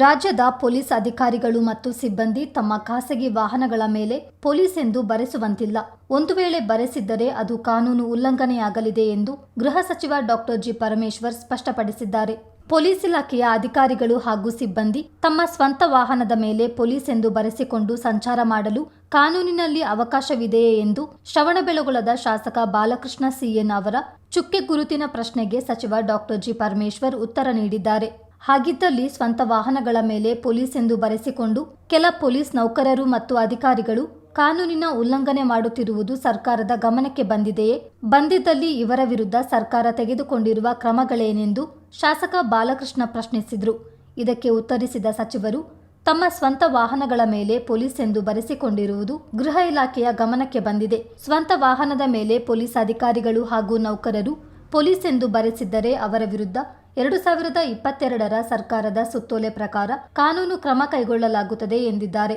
ರಾಜ್ಯದ ಪೊಲೀಸ್ ಅಧಿಕಾರಿಗಳು ಮತ್ತು ಸಿಬ್ಬಂದಿ ತಮ್ಮ ಖಾಸಗಿ ವಾಹನಗಳ ಮೇಲೆ ಪೊಲೀಸ್ ಎಂದು ಬರೆಸುವಂತಿಲ್ಲ. ಒಂದು ವೇಳೆ ಬರೆಸಿದ್ದರೆ ಅದು ಕಾನೂನು ಉಲ್ಲಂಘನೆಯಾಗಲಿದೆ ಎಂದು ಗೃಹ ಸಚಿವ ಡಾಕ್ಟರ್ ಜಿ ಪರಮೇಶ್ವರ್ ಸ್ಪಷ್ಟಪಡಿಸಿದ್ದಾರೆ. ಪೊಲೀಸ್ ಇಲಾಖೆಯ ಅಧಿಕಾರಿಗಳು ಹಾಗೂ ಸಿಬ್ಬಂದಿ ತಮ್ಮ ಸ್ವಂತ ವಾಹನದ ಮೇಲೆ ಪೊಲೀಸ್ ಎಂದು ಬರೆಸಿಕೊಂಡು ಸಂಚಾರ ಮಾಡಲು ಕಾನೂನಿನಲ್ಲಿ ಅವಕಾಶವಿದೆಯೇ ಎಂದು ಶ್ರವಣಬೆಳಗೊಳದ ಶಾಸಕ ಬಾಲಕೃಷ್ಣ ಸಿಎನ್ ಅವರ ಚುಕ್ಕೆ ಗುರುತಿನ ಪ್ರಶ್ನೆಗೆ ಸಚಿವ ಡಾಕ್ಟರ್ ಜಿ ಪರಮೇಶ್ವರ್ ಉತ್ತರ ನೀಡಿದ್ದಾರೆ. ಹಾಗಿದ್ದಲ್ಲಿ ಸ್ವಂತ ವಾಹನಗಳ ಮೇಲೆ ಪೊಲೀಸ್ ಎಂದು ಬರೆಸಿಕೊಂಡು ಕೆಲ ಪೊಲೀಸ್ ನೌಕರರು ಮತ್ತು ಅಧಿಕಾರಿಗಳು ಕಾನೂನಿನ ಉಲ್ಲಂಘನೆ ಮಾಡುತ್ತಿರುವುದು ಸರ್ಕಾರದ ಗಮನಕ್ಕೆ ಬಂದಿದೆಯೇ? ಬಂದಿದ್ದಲ್ಲಿ ಇವರ ವಿರುದ್ಧ ಸರ್ಕಾರ ತೆಗೆದುಕೊಂಡಿರುವ ಕ್ರಮಗಳೇನೆಂದು ಶಾಸಕ ಬಾಲಕೃಷ್ಣ ಪ್ರಶ್ನಿಸಿದರು. ಇದಕ್ಕೆ ಉತ್ತರಿಸಿದ ಸಚಿವರು, ತಮ್ಮ ಸ್ವಂತ ವಾಹನಗಳ ಮೇಲೆ ಪೊಲೀಸ್ ಎಂದು ಬರೆಸಿಕೊಂಡಿರುವುದು ಗೃಹ ಇಲಾಖೆಯ ಗಮನಕ್ಕೆ ಬಂದಿದೆ. ಸ್ವಂತ ವಾಹನದ ಮೇಲೆ ಪೊಲೀಸ್ ಅಧಿಕಾರಿಗಳು ಹಾಗೂ ನೌಕರರು ಪೊಲೀಸ್ ಎಂದು ಬರೆಸಿದ್ದರೆ ಅವರ ವಿರುದ್ಧ ಎರಡು ಸಾವಿರದ ಇಪ್ಪತ್ತೆರಡರ ಸರ್ಕಾರದ ಸುತ್ತೋಲೆ ಪ್ರಕಾರ ಕಾನೂನು ಕ್ರಮ ಕೈಗೊಳ್ಳಲಾಗುತ್ತದೆ ಎಂದಿದ್ದಾರೆ.